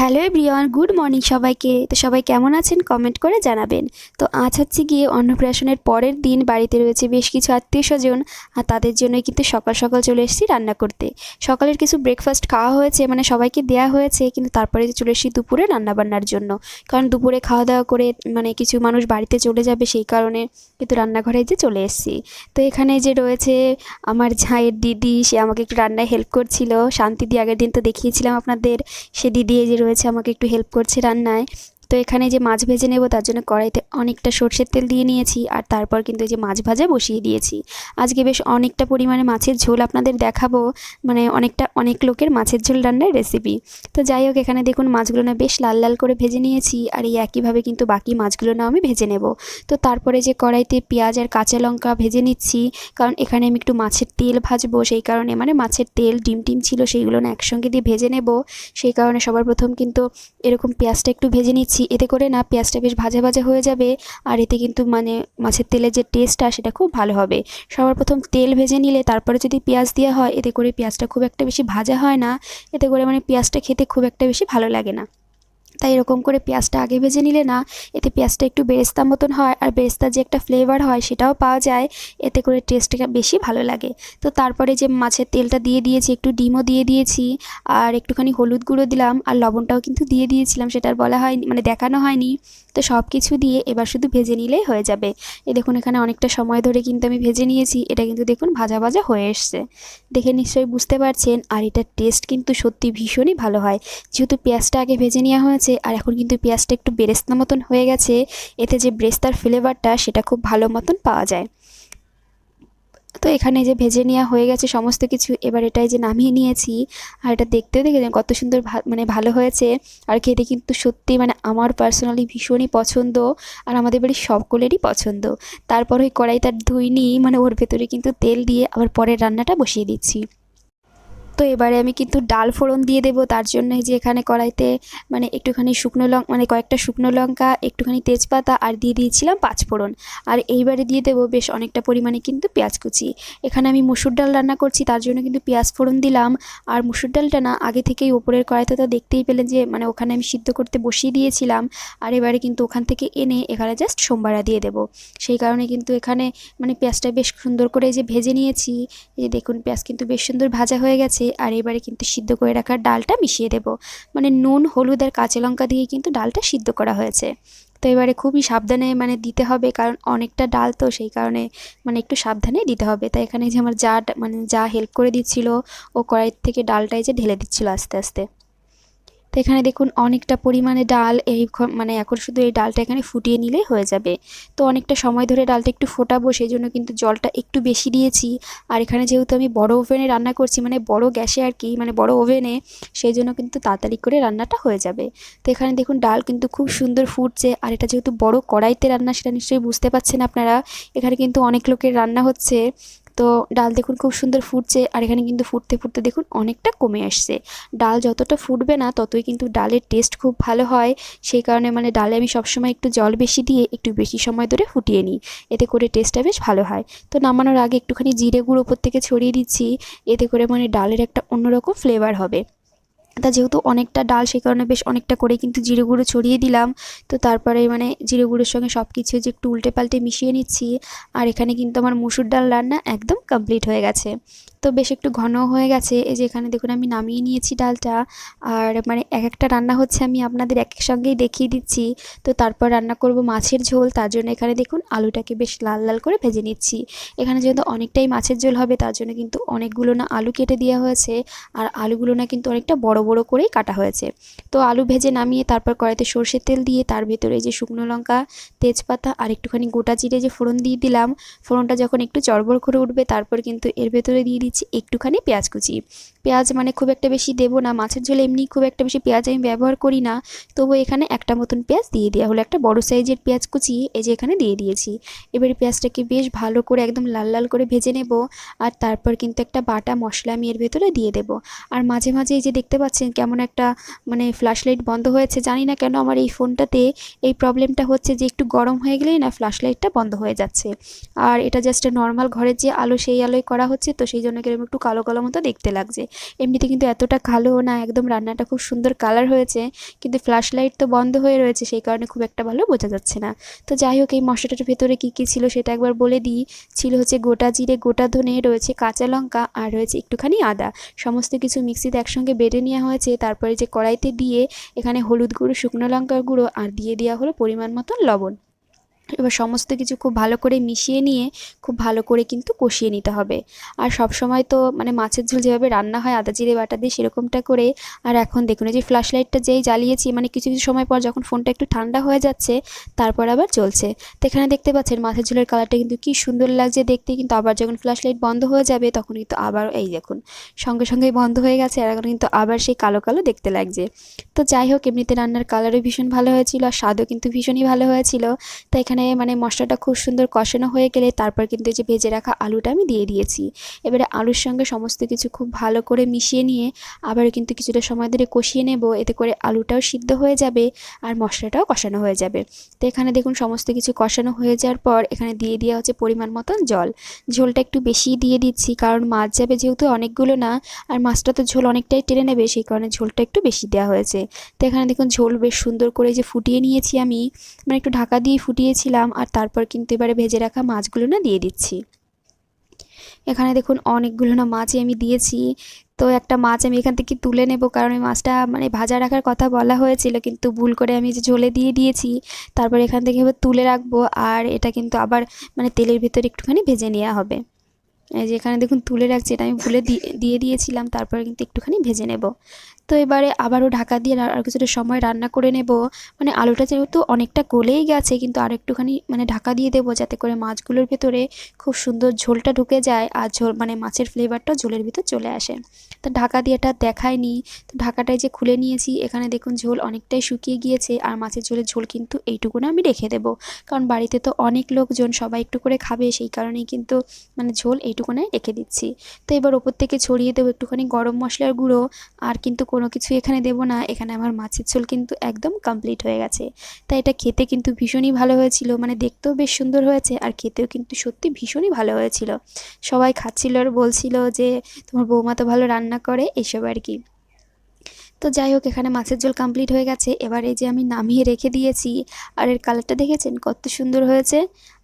Hello everyone, good morning সবাইকে। তো সবাই কেমন আছেন? কমেন্ট করে জানাবেন। তো আজ হচ্ছে গিয়ে অন্নপ্রাশনের পরের দিন বাড়িতে রয়েছে বেশ কিছু আত্মীয় স্বজন আর তাদের জন্যই কিন্তু সকাল সকাল চলে এসেছি রান্না করতে। সকালের কিছু ব্রেকফাস্ট খাওয়া হয়েছে মানে সবাইকে দেওয়া হয়েছে, কিন্তু তারপরে চলে এসেছি দুপুরে রান্নাবান্নার জন্য। কারণ দুপুরে খাওয়া দাওয়া করে মানে কিছু মানুষ বাড়িতে চলে যাবে সেই কারণে কিন্তু রান্নাঘরে যে চলে এসেছি। তো এখানে যে রয়েছে আমার ঝাঁয়ের দিদি, সে আমাকে একটু রান্নায় হেল্প করছিল। শান্তি দি আগের দিন তো দেখিয়েছিলাম আপনাদের। সে দিদি যে রয়েছে আমাকে একটু হেল্প করছে রান্নায়। তো এখানে যে মাছ ভেজে নেব তার জন্য কড়াইতে অনেকটা সর্ষের তেল দিয়ে নিয়েছি আর তারপর কিন্তু যে মাছ ভাজা বসিয়ে দিয়েছি। আজকে বেশ অনেকটা পরিমাণে মাছের ঝোল আপনাদের দেখাবো মানে অনেকটা অনেক লোকের মাছের ঝোল রান্নার রেসিপি তো যাই হোক, এখানে দেখুন মাছগুলো না বেশ লাল লাল করে ভেজে নিয়েছি আর এই একইভাবে কিন্তু বাকি মাছগুলো না আমি ভেজে নেব। তো তারপরে যে কড়াইতে পেঁয়াজ আর কাঁচা লঙ্কা ভেজে নিচ্ছি, কারণ এখানে আমি একটু মাছের তেল ভাজবো, সেই কারণে মানে মাছের তেল, ডিম টিম ছিল, সেইগুলো না একসঙ্গে দিয়ে ভেজে নেব। সেই কারণে সবার প্রথম কিন্তু এরকম পেঁয়াজটা একটু ভেজে নিচ্ছি। এতে করে না পেঁয়াজটা বেশ ভাজা ভাজা হয়ে যাবে আর এতে কিন্তু মানে মাছের তেলের যে টেস্টটা সেটা খুব ভালো হবে। সবার প্রথম তেল ভেজে নিলে তারপরে যদি পেঁয়াজ দেওয়া হয়, এতে করে পেঁয়াজটা খুব একটা বেশি ভাজা হয় না। এতে করে মানে পেঁয়াজটা খেতে খুব একটা বেশি ভালো লাগে না। তাই এরকম করে পেঁয়াজটা আগে ভেজে নিলে না, এতে পেঁয়াজটা একটু বেরেস্তা মতন হয় আর বেরেস্তার যে একটা ফ্লেভার হয় সেটাও পাওয়া যায়, এতে করে টেস্টটা বেশি ভালো লাগে। তো তারপরে যে মাছের তেলটা দিয়ে দিয়েছি, একটু ডিমও দিয়ে দিয়েছি আর একটুখানি হলুদ গুঁড়ো দিলাম আর লবণটাও কিন্তু দিয়ে দিয়েছিলাম সেটার বলা হয়নি মানে দেখানো হয়নি। তো সব কিছু দিয়ে এবার শুধু ভেজে নিলেই হয়ে যাবে। এ দেখুন এখানে অনেকটা সময় ধরে কিন্তু আমি ভেজে নিয়েছি, এটা কিন্তু দেখুন ভাজা ভাজা হয়ে এসছে। দেখে নিশ্চয়ই বুঝতে পারছেন, আর এটার টেস্ট কিন্তু সত্যি ভীষণই ভালো হয়। যেহেতু পেঁয়াজটা আগে ভেজে নেওয়া হয়েছে আর এখন কিন্তু পেঁয়াজটা একটু বেরেস্তা মতন হয়ে গেছে। এতে যে ব্রেস্তার ফ্লেভারটা সেটা খুব ভালো মতন পাওয়া যায়। তো এখানে যে ভেজে নেওয়া হয়ে গেছে সমস্ত কিছু, এবার এটাই যে নামিয়ে নিয়েছি, আর এটা দেখতেও দেখেছেন কত সুন্দর মানে ভালো হয়েছে। আর খেতে কিন্তু সত্যি মানে আমার পার্সোনালি ভীষণই পছন্দ, আর আমাদের বাড়ির সকলেরই পছন্দ। তারপর ওই কড়াইটা ধুইনি মানে ওর ভেতরে কিন্তু তেল দিয়ে আবার পরের রান্নাটা বসিয়ে দিচ্ছি। তো এবারে আমি কিন্তু ডাল ফোড়ন দিয়ে দেবো, তার জন্য যে এখানে কড়াইতে মানে একটুখানি শুকনো লঙ্কা মানে কয়েকটা শুকনো লঙ্কা, একটুখানি তেজপাতা আর দিয়ে দিয়েছিলাম পাঁচ ফোড়ন। আর এইবারে দিয়ে দেবো বেশ অনেকটা পরিমাণে কিন্তু পেঁয়াজ কুচি। এখানে আমি মুসুর ডাল রান্না করছি, তার জন্য কিন্তু পেঁয়াজ ফোড়ন দিলাম। আর মুসুর ডালটা না, আগে থেকেই ওপরের কড়াইতে তো দেখতেই পেলেন যে মানে ওখানে আমি সিদ্ধ করতে বসিয়ে দিয়েছিলাম। আর এবারে কিন্তু ওখান থেকে এনে এখানে জাস্ট সোমবারা দিয়ে দেবো। সেই কারণে কিন্তু এখানে মানে পেঁয়াজটা বেশ সুন্দর করে যে ভেজে নিয়েছি। এই দেখুন, পেঁয়াজ কিন্তু বেশ সুন্দর ভাজা হয়ে গেছে। আর এবারে কিন্তু সিদ্ধ করে রাখা ডালটা মিশিয়ে দেব। মানে নুন হলুদ আর কাঁচা লঙ্কা দিয়ে কিন্তু ডালটা সিদ্ধ করা হয়েছে। তো এবারে খুবই সাবধানে মানে দিতে হবে কারণ অনেকটা ডাল তো সেই কারণে মানে একটু সাবধানে দিতে হবে। তাই এখানে যে আমার যা মানে যা হেল্প করে দিচ্ছিল ও কড়াইয়ের থেকে ডালটাই যে ঢেলে দিচ্ছিল আস্তে আস্তে। তো এখানে দেখুন অনেকটা পরিমাণে ডাল, এই মানে এখন শুধু এই ডালটা এখানে ফুটিয়ে নিলেই হয়ে যাবে। তো অনেকটা সময় ধরে ডালটা একটু ফোটাবো, সেই জন্য কিন্তু জলটা একটু বেশি দিয়েছি। আর এখানে যেহেতু আমি বড় ওভেনে রান্না করছি মানে বড় গ্যাসে আর কি মানে বড় ওভেনে সেই জন্য কিন্তু তাড়াতাড়ি করে রান্নাটা হয়ে যাবে। তো এখানে দেখুন ডাল কিন্তু খুব সুন্দর ফুটছে। আর এটা যেহেতু বড় কড়াইতে রান্না, সেটা নিশ্চয়ই বুঝতে পারছেন আপনারা। এখানে কিন্তু অনেক লোকের রান্না হচ্ছে। তো ডাল দেখুন খুব সুন্দর ফুটছে, আর এখানে কিন্তু ফুটতে ফুটতে দেখুন অনেকটা কমে আসছে। ডাল যতটা ফুটবে না, ততই কিন্তু ডালের টেস্ট খুব ভালো হয়। সেই কারণে মানে ডালে আমি সবসময় একটু জল বেশি দিয়ে একটু বেশি সময় ধরে ফুটিয়ে নিই। এতে করে টেস্টটা বেশ ভালো হয়। তো নামানোর আগে একটুখানি জিরে গুঁড়ো ওপর থেকে ছড়িয়ে দিচ্ছি। এতে করে মানে ডালের একটা অন্যরকম ফ্লেভার হবে। তা যেহেতু অনেকটা ডাল, সেই কারণে বেশ অনেকটা করে কিন্তু জিরে গুঁড়ো ছড়িয়ে দিলাম। তো তারপরে মানে জিরে গুঁড়োর সঙ্গে সব কিছু যে একটু উল্টে পাল্টে মিশিয়ে নিচ্ছি, আর এখানে কিন্তু আমার মুসুর ডাল রান্না একদম কমপ্লিট হয়ে গেছে। তো বেশ একটু ঘন হয়ে গেছে, এই যে এখানে দেখুন আমি নামিয়ে নিয়েছি ডালটা, আর মানে এক একটা রান্না হচ্ছে আমি আপনাদের এক এক সঙ্গেই দেখিয়ে দিচ্ছি। তো তারপর রান্না করব মাছের ঝোল, তার জন্য এখানে দেখুন আলুটাকে বেশ লাল লাল করে ভেজে নিচ্ছি। এখানে যেহেতু অনেকটাই মাছের ঝোল হবে, তার জন্য কিন্তু অনেকগুলো না আলু কেটে দেওয়া হয়েছে, আর আলুগুলো না কিন্তু অনেকটা বড় বড় করেই কাটা হয়েছে। তো আলু ভেজে নামিয়ে তারপর কড়াইতে সর্ষের তেল দিয়ে তার ভেতরে যে শুকনো লঙ্কা, তেজপাতা আর একটুখানি গোটা জিরে যে ফোড়ন দিয়ে দিলাম, ফোড়নটা যখন একটু চড়বড় করে উঠবে তারপর কিন্তু এর ভেতরে দিয়ে দিচ্ছি একটুখানি পেঁয়াজ কুচি। পেঁয়াজ মানে খুব একটা বেশি দেবো না, মাছের ঝোলে এমনি খুব একটা বেশি পেঁয়াজ আমি ব্যবহার করি না। তবু এখানে একটা মতন পেঁয়াজ দিয়ে দেওয়া হলো, একটা বড় সাইজের পেঁয়াজ কুচি এই যে এখানে দিয়ে দিয়েছি। এবারে পেঁয়াজটাকে বেশ ভালো করে একদম লাল লাল করে ভেজে নেব আর তারপর কিন্তু একটা বাটা মশলা আমি এর ভেতরে দিয়ে দেবো। আর মাঝে মাঝে এই যে দেখতে পাচ্ছেন পাচ্ছেন, কেমন একটা মানে ফ্ল্যাশ লাইট বন্ধ হয়েছে, জানি না কেন আমার এই ফোনটাতে এই প্রবলেমটা হচ্ছে যে একটু গরম হয়ে গেলেই না ফ্ল্যাশ লাইটটা বন্ধ হয়ে যাচ্ছে। আর এটা জাস্ট নর্মাল ঘরের যে আলো, সেই আলোয় করা হচ্ছে, তো সেই জন্য কীরকম একটু কালো কালো মতো দেখতে লাগছে। এমনিতে কিন্তু এতটা কালো না, একদম রান্নাটা খুব সুন্দর কালার হয়েছে, কিন্তু ফ্ল্যাশ লাইট তো বন্ধ হয়ে রয়েছে, সেই কারণে খুব একটা ভালো বোঝা যাচ্ছে না। তো যাই হোক, এই মশলাটার ভেতরে কী কী ছিল সেটা একবার বলে দিই। ছিল হচ্ছে গোটা জিরে, গোটা ধনে, রয়েছে কাঁচা লঙ্কা, আর রয়েছে একটুখানি আদা। সমস্ত কিছু মিক্সিতে একসঙ্গে বেটে নেওয়া হয়েছে, তারপরে যে কড়াইতে দিয়ে এখানে হলুদ গুঁড়ো, শুকনো লঙ্কার গুঁড়ো, আর দিয়ে দেওয়া হলো পরিমাণ মতন লবণ। এবার সমস্ত কিছু খুব ভালো করে মিশিয়ে নিয়ে খুব ভালো করে কিন্তু কষিয়ে নিতে হবে। আর সব সময় তো মানে মাছের ঝোল যেভাবে রান্না হয়, আদা জিরে বাটা দিয়ে সেরকমটা করে, আর এখন দেখুন এই যে ফ্ল্যাশ লাইটটা যেই জ্বালিয়েছি মানে কিছু কিছু সময় পর যখন ফোনটা একটু ঠান্ডা হয়ে যাচ্ছে, তারপর আবার চলছে তো এখানে দেখতে পাচ্ছেন মাছের ঝোলের কালারটা কিন্তু কি সুন্দর লাগছে দেখতে, কিন্তু আবার যখন ফ্ল্যাশ লাইট বন্ধ হয়ে যাবে, তখন কিন্তু আবার এই দেখুন, সঙ্গে সঙ্গেই বন্ধ হয়ে গেছে, আর এখন কিন্তু আবার সেই কালো কালো দেখতে লাগছে। তো যাই হোক, এমনিতে রান্নার কালারও ভীষণ ভালো হয়েছিল, আর স্বাদও কিন্তু ভীষণই ভালো হয়েছিল। তো এখানে মানে মশলাটা খুব সুন্দর কষানো হয়ে গেলে তারপর কিন্তু যে ভেজে রাখা আলুটা আমি দিয়ে দিয়েছি। এবারে আলুর সঙ্গে সমস্ত কিছু খুব ভালো করে মিশিয়ে নিয়ে আবার কিন্তু কিছুটা সময় ধরে কষিয়ে নেব। এতে করে আলুটাও সিদ্ধ হয়ে যাবে আর মশলাটাও কষানো হয়ে যাবে। তো এখানে দেখুন সমস্ত কিছু কষানো হয়ে যাওয়ার পর এখানে দিয়ে দেওয়া হচ্ছে পরিমাণ মতন জল। ঝোলটা একটু বেশি দিয়ে দিচ্ছি কারণ মাছ যাবে যেহেতু অনেকগুলো না আর মাছটা তো ঝোল অনেকটাই টেনে নেবে সেই কারণে ঝোলটা একটু বেশি দেওয়া হয়েছে। তো এখানে দেখুন ঝোল বেশ সুন্দর করে যে ফুটিয়ে নিয়েছি আমি। মানে একটু ঢাকা দিয়ে ফুটিয়েছিলাম আর তারপর কিন্তু এবারে ভেজে রাখা মাছগুলো না দিয়ে দিচ্ছি। এখানে দেখুন অনেকগুলো না মাছই আমি দিয়েছি। তো একটা মাছ আমি এখান থেকে তুলে নেব কারণ ওই মাছটা মানে ভাজা রাখার কথা বলা হয়েছিল কিন্তু ভুল করে আমি যে ঝোলে দিয়ে দিয়েছি, তারপর এখান থেকে তুলে রাখব আর এটা কিন্তু আবার মানে তেলের ভিতরে একটুখানি ভেজে নেওয়া হবে। এই যে এখানে দেখুন তুলে রাখছি, এটা আমি ভুলে দিয়ে দিয়েছিলাম, তারপরে কিন্তু একটুখানি ভেজে নেব। তো এবারে আবারও ঢাকা দিয়ে আর কিছুটা সময় রান্না করে নেব। মানে আলুটা যেহেতু অনেকটা গলেই গেছে, কিন্তু আর একটুখানি মানে ঢাকা দিয়ে দেবো যাতে করে মাছগুলোর ভেতরে খুব সুন্দর ঝোলটা ঢুকে যায় আর ঝোল মানে মাছের ফ্লেভারটা ঝোলের ভিতর চলে আসে। তো ঢাকা দিয়ে এটা দেখায়নি তো ঢাকাটাই যে খুলে নিয়েছি, এখানে দেখুন ঝোল অনেকটাই শুকিয়ে গিয়েছে আর মাছের ঝোলের ঝোল কিন্তু এইটুকু না আমি রেখে দেবো। কারণ বাড়িতে তো অনেক লোকজন সবাই একটু করে খাবে, সেই কারণেই কিন্তু মানে ঝোল এইটুকুনাই রেখে দিচ্ছি। তো এবার ওপর থেকে ছড়িয়ে দেবো একটুখানি গরম মশলার গুঁড়ো। আর কিন্তু কোনো কিছু এখানে দেবো না। এখানে আমার মাছের ঝোল কিন্তু একদম কমপ্লিট হয়ে গেছে। তাই এটা খেতে কিন্তু ভীষণই ভালো হয়েছিল। মানে দেখতেও বেশ সুন্দর হয়েছে আর খেতেও কিন্তু সত্যি ভীষণই ভালো হয়েছিল। সবাই খাচ্ছিল আর বলছিল যে, তোমার বৌমা তো ভালো রান্না করে। এইসব আর কি। তো যাই হোক, এখানে মাছের ঝোল কমপ্লিট হয়ে গেছে। এবার এই যে আমি নামিয়ে রেখে দিয়েছি। আর এর কালারটা দেখেছেন? কত সুন্দর হয়েছে।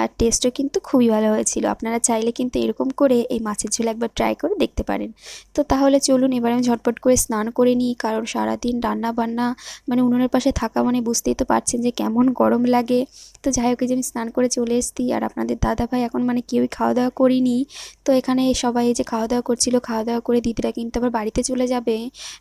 আর টেস্টও কিন্তু খুবই ভালো হয়েছিল। আপনারা চাইলে কিন্তু এরকম করে এই মাছের ঝোল একবার ট্রাই করে দেখতে পারেন। তো তাহলে চলুন, এবার আমি ঝটপট করে স্নান করে নিই, কারণ সারাদিন রান্না বান্না মানে উনুনের পাশে থাকা মানে বুঝতেই তো পারছেন যে কেমন গরম লাগে। তো যাই হোক যে আমি স্নান করে চলে এসেছি, আর আপনাদের দাদা ভাই এখন মানে কেউই খাওয়া দাওয়া করিনি। তো এখানে সবাই যে খাওয়া দাওয়া করছিল খাওয়া দাওয়া করে দিদিরা কিন্তু আবার বাড়িতে চলে যাবে।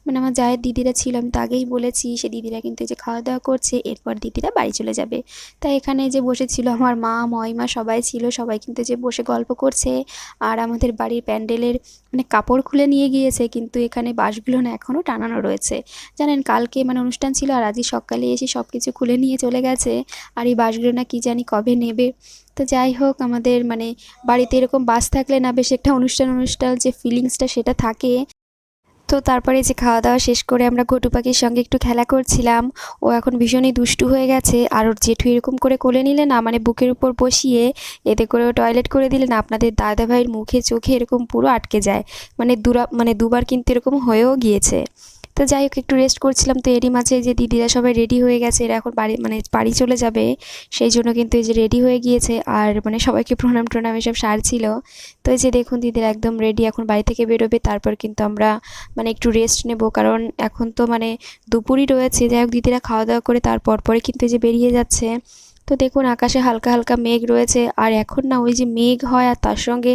মানে আমার যায়ের দিদিরা ছিল, আমি তো আগেই বলেছি, সে দিদিরা কিন্তু এই যে খাওয়া দাওয়া করছে, এরপর দিদিরা বাড়ি চলে যাবে। তাই এখানে যে বসেছিল আমার মা ময়মা সবাই ছিল, সবাই কিন্তু যে বসে গল্প করছে। আর আমাদের বাড়ির প্যান্ডেলের মানে কাপড় খুলে নিয়ে গিয়েছে, কিন্তু এখানে বাঁশগুলো না এখনও টানানো রয়েছে। জানেন, কালকে মানে অনুষ্ঠান ছিল আর আজই সকালে এসে সব কিছু খুলে নিয়ে চলে গেছে। আর এই বাঁশগুলো না কী জানি কবে নেবে। তো যাই হোক, আমাদের মানে বাড়িতে এরকম বাস থাকলে না বেশ একটা অনুষ্ঠান অনুষ্ঠান যে ফিলিংসটা সেটা থাকে। তো তারপরে যে খাওয়া দাওয়া শেষ করে আমরা ঘটু পাখির সঙ্গে একটু খেলা করছিলাম। ও এখন ভীষণই দুষ্টু হয়ে গেছে। আর ওর জেঠু এরকম করে কোলে নিলে না মানে বুকের উপর বসিয়ে এতে করে ও টয়লেট করে দিলে না, আপনাদের দাদা ভাইয়ের মুখে চোখে এরকম পুরো আটকে যায়। মানে দুরা মানে দুবার কিন্তু এরকম হয়েও গিয়েছে। তো যাই হোক, একটু রেস্ট করছিলাম তো এরই মাঝে যে দিদিরা সবাই রেডি হয়ে গেছে, এরা এখন বাড়ি মানে বাড়ি চলে যাবে, সেই জন্য কিন্তু এই যে রেডি হয়ে গিয়েছে, আর মানে সবাইকে প্রণাম টনাম এসব সারছিল। তো এই যে দেখুন দিদিরা একদম রেডি এখন বাড়ি থেকে বেরোবে, তারপর কিন্তু আমরা মানে একটু রেস্ট নেব, কারণ এখন তো মানে দুপুরই রয়েছে, যাই হোক দিদিরা খাওয়া দাওয়া করে তারপর পরে কিন্তু এই যে বেরিয়ে যাচ্ছে। তো দেখুন আকাশে হালকা হালকা মেঘ রয়েছে, আর এখন না ওই যে মেঘ হয়, আর তার সঙ্গে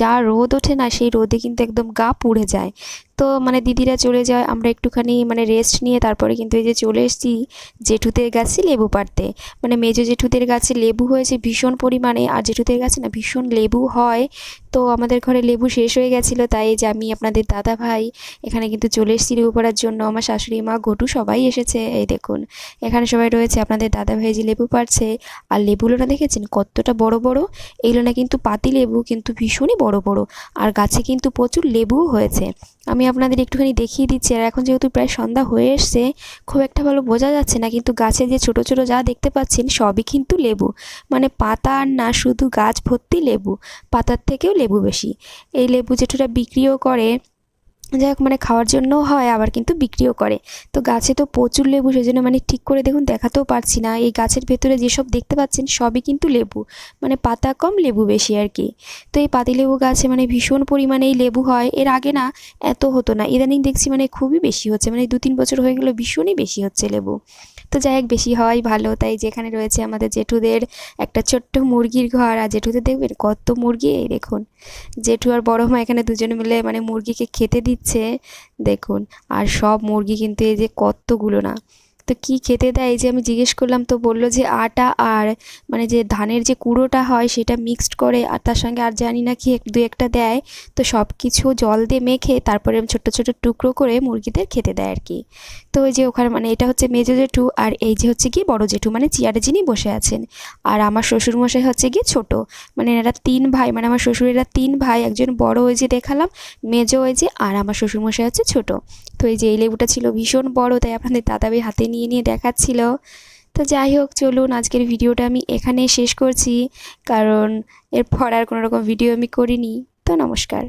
যা রোদ ওঠে না, সেই রোদে কিন্তু একদম গা পুড়ে যায়। তো মানে দিদিরা চলে যায়, আমরা একটুখানি মানে রেস্ট নিয়ে তারপরে কিন্তু এই যে চলে এসেছি জেঠুদের গাছে লেবু পাড়তে। মানে মেজো জেঠুদের গাছে লেবু হয়েছে ভীষণ পরিমাণে, আর জেঠুদের গাছে না ভীষণ লেবু হয়। তো আমাদের ঘরে লেবু শেষ হয়ে গেছিল, তাই যে আমি আপনাদের দাদা ভাই এখানে কিন্তু চলে এসেছি লেবু পাড়ার জন্য। আমার শাশুড়ি মা ঘটু সবাই এসেছে, এই দেখুন। এখানে সবাই রয়েছে, আপনাদের দাদা ভাই যে লেবু পাড়ছে, আর লেবুগুলো না দেখেছেন কতটা বড় বড়? এইগুলো না কিন্তু পাতি লেবু, কিন্তু ভীষণই বড় বড়। আর গাছে কিন্তু প্রচুর লেবুও হয়েছে। আমি আপনাদের একটুখানি দেখিয়ে দিচ্ছি, আর এখন যেহেতু প্রায় সন্ধ্যা হয়ে এসছে, খুব একটা ভালো বোঝা যাচ্ছে না, কিন্তু গাছে যে ছোট ছোট যা দেখতে পাচ্ছেন সবই কিন্তু লেবু। মানে পাতা আর না, শুধু গাছ ভর্তি লেবু, পাতার থেকেও লেবু বেশি। এই লেবু জেঠুরা বিক্রিও করে যাই হোক মানে খাওয়ার জন্যও হয়, আবার কিন্তু বিক্রিও করে। তো গাছে তো প্রচুর লেবু সেই জন্য মানে ঠিক করে দেখুন, দেখাতেও পারছি না। এই গাছের ভেতরে যেসব দেখতে পাচ্ছেন, সবই কিন্তু লেবু। মানে পাতা কম, লেবু বেশি আর কি। তো এই পাতিলেবু গাছে মানে ভীষণ পরিমাণে এই লেবু হয়। এর আগে না, এত হতো না। ইদানিং দেখছি মানে খুবই বেশি হচ্ছে। মানে দু তিন বছর হয়ে গেলো, ভীষণই বেশি হচ্ছে লেবু। তো যাই হোক, বেশি হওয়াই ভালো। তাই যেখানে রয়েছে আমাদের জেঠুদের একটা ছোট্ট মুরগির ঘর, আর জেঠুদের দেখবেন কত মুরগি, এই দেখুন। জেঠু আর বড় মা এখানে দুজনে মিলে মানে মুরগিকে খেতে দিচ্ছে, দেখুন। আর সব মুরগি কিন্তু এই যে কতগুলো না তো কি খেতে দেয়? যে আমি জিজ্ঞেস করলাম, তো বলল যে আটা আর মানে যে ধানের যে কুড়োটা হয় সেটা মিক্সড করে, আর তার সঙ্গে আর জানি না কি দু একটা দেয়। তো সব কিছু জল দিয়ে মেখে তারপরে ছোট ছোট টুকরো করে মুরগিদের খেতে দেয় আর কি। তো ওই যে ওখানে মানে এটা হচ্ছে মেজো জেঠু আর এই যে হচ্ছে কি বড় জেঠু মানে চেয়ারে যিনি বসে আছেন। আর আমার শ্বশুরমশাই হচ্ছে গিয়ে ছোট। মানে এরা তিন ভাই মানে আমার শ্বশুরেরা তিন ভাই, একজন বড় ওই যে দেখালাম, মেজো ওই যে, আর আমার শ্বশুরমশাই হচ্ছে ছোট। তো এই যে এই লেবুটা ছিল ভীষণ বড়, তাই আপনাদের দাদাভাই হাতে নিয়ে নিয়ে নিয়ে দেখাচ্ছিল। তো যাই হোক, চলুন আজকের ভিডিওটা আমি এখানে শেষ করছি। কারণ এরপর আর কোনো রকম ভিডিও আমি করিনি। তো নমস্কার।